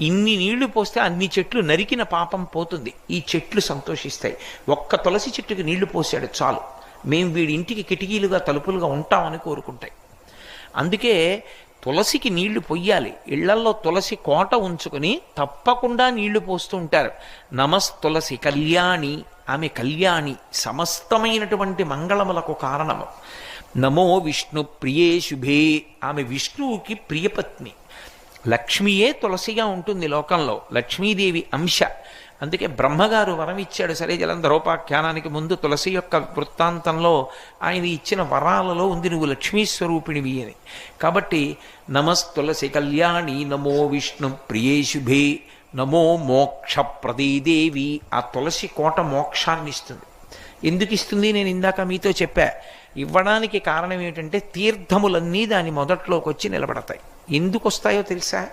ఇన్ని నీళ్ళు పోస్తే అన్ని చెట్లు నరికిన పాపం పోతుంది. ఈ చెట్లు సంతోషిస్తాయి. ఒక్క తులసి చెట్టుకి నీళ్ళు పోసాడు చాలు. మేము వీడి ఇంటికి కిటికీలుగా తలుపులుగా ఉంటామని కోరుకుంటాయి. అందుకే తులసికి నీళ్ళు పొయ్యాలి. ఇళ్ళల్లో తులసి కోట ఉంచుకొని తప్పకుండా నీళ్ళు పోస్తూ ఉంటారు. నమస్ తులసి కళ్యాణి ఆమె కళ్యాణి సమస్తమైనటువంటి మంగళములకు కారణము. నమో విష్ణు ప్రియే శుభే. ఆమె విష్ణువుకి ప్రియపత్ని. లక్ష్మీయే తులసిగా ఉంటుంది లోకంలో లక్ష్మీదేవి అంశ. అందుకే బ్రహ్మగారు వరం ఇచ్చాడు సరే జలంధరోపాఖ్యానానికి ముందు తులసి యొక్క వృత్తాంతంలో ఆయన ఇచ్చిన వరాలలో ఉంది నువ్వు లక్ష్మీస్వరూపిణివి అని. కాబట్టి నమస్ తులసి కళ్యాణి నమో విష్ణు ప్రియేశుభే నమో మోక్ష ప్రదీదేవి ఆ తులసి కోట మోక్షాన్ని ఇస్తుంది ఎందుకు ఇస్తుంది? నేను ఇందాక మీతో చెప్పా. ఇవ్వడానికి కారణం ఏమిటంటే తీర్థములన్నీ దాని మొదట్లోకి వచ్చి నిలబడతాయి. ఎందుకు వస్తాయో తెలుసా?